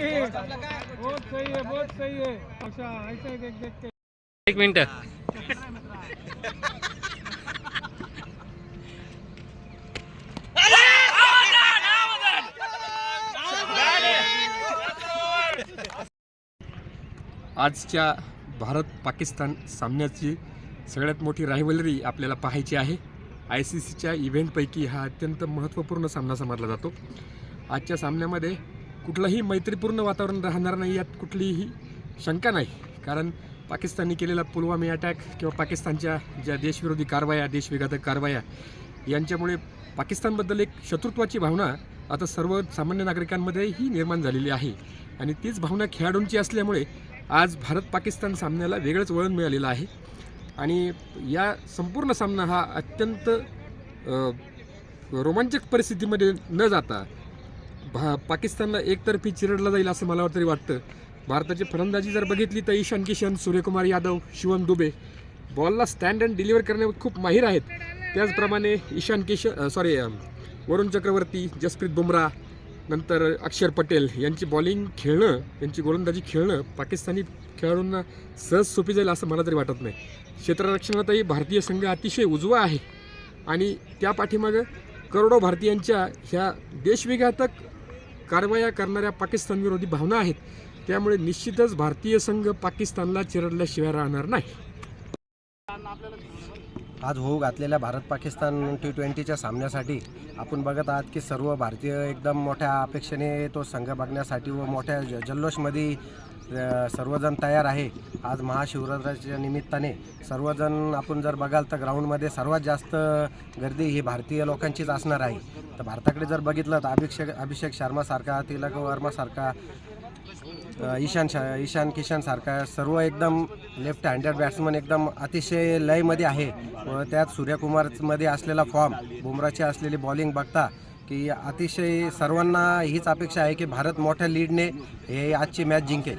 सही है बहुत सही है बहुत सही है अच्छा देख देख के एक मिनट. आजच्या भारत पाकिस्तान सामन्याची सगळ्यात मोठी रायवलरी आपल्याला पाहायची आहे. आय सी सीच्या इव्हेंटपैकी हा अत्यंत महत्त्वपूर्ण सामना समजला जातो. आजच्या सामन्यामध्ये कुठलंही मैत्रीपूर्ण वातावरण राहणार नाही यात कुठलीही शंका नाही. कारण पाकिस्तानने केलेला पुलवामी अटॅक किंवा पाकिस्तानच्या ज्या देशविरोधी कारवाया देशविघातक कारवाया यांच्यामुळे पाकिस्तानबद्दल एक शत्रुत्वाची भावना आता सर्व सामान्य नागरिकांमध्येही निर्माण झालेली आहे. आणि तीच भावना खेळाडूंची असल्यामुळे आज भारत पाकिस्तान सामन्याला वेगळंच वळण मिळालेलं आहे. आणि या संपूर्ण सामना हा अत्यंत रोमांचक परिस्थितीमध्ये न जाता भा पाकिस्तानला एकतर्फी चिरडला जाईल असं मला तरी वाटतं. भारताची फलंदाजी जर बघितली तर ईशान किशन सूर्यकुमार यादव शिवम दुबे बॉलला स्टँड अँड डिलिव्हर करण्यावर खूप माहीर आहेत. त्याचप्रमाणे ईशान किशन सॉरी वरुण चक्रवर्ती जसप्रीत बुमराह नंतर अक्षर पटेल यांची बॉलिंग खेळणं यांची गोलंदाजी खेळणं पाकिस्तानी खेळाडूंना सहज सोपी जाईल असं मला तरी वाटत नाही. क्षेत्ररक्षणातही भारतीय संघ अतिशय उजवा आहे. आणि त्या पाठीमागं करोडो भारतीयांच्या ह्या देशविघातक कारवाया करणाऱ्या पाकिस्तान विरोधी भावना आहेत. त्यामुळे निश्चितच भारतीय संघ पाकिस्तानला चिरडल्याशिवाय राहणार नाही. आज होऊ घातलेल्या भारत पाकिस्तान टी ट्वेंटीच्या सामन्यासाठी आपण बघत आहात की सर्व भारतीय एकदम मोठ्या अपेक्षेने तो संघ बघण्यासाठी व मोठ्या ज- जल्लोषमध्ये सर्वजण तयार आहे. आज महाशिवरात्राच्या निमित्ताने सर्वजण आपण जर बघाल तर ग्राउंडमध्ये सर्वात जास्त गर्दी ही भारतीय लोकांचीच असणार आहे. तर भारताकडे जर बघितलं तर अभिषेक अभिषेक शर्मासारखा तिलक वर्मासारखा ईशान शा ईशान किशानसारखा सर्व एकदम लेफ्ट हँडेड बॅट्समन एकदम अतिशय लयमध्ये आहे. व त्यात सूर्यकुमारमध्ये असलेला फॉर्म बुमराची असलेली बॉलिंग बघता की अतिशय सर्वांना हीच अपेक्षा आहे की भारत मोठ्या लीडने हे आजची मॅच जिंकेल.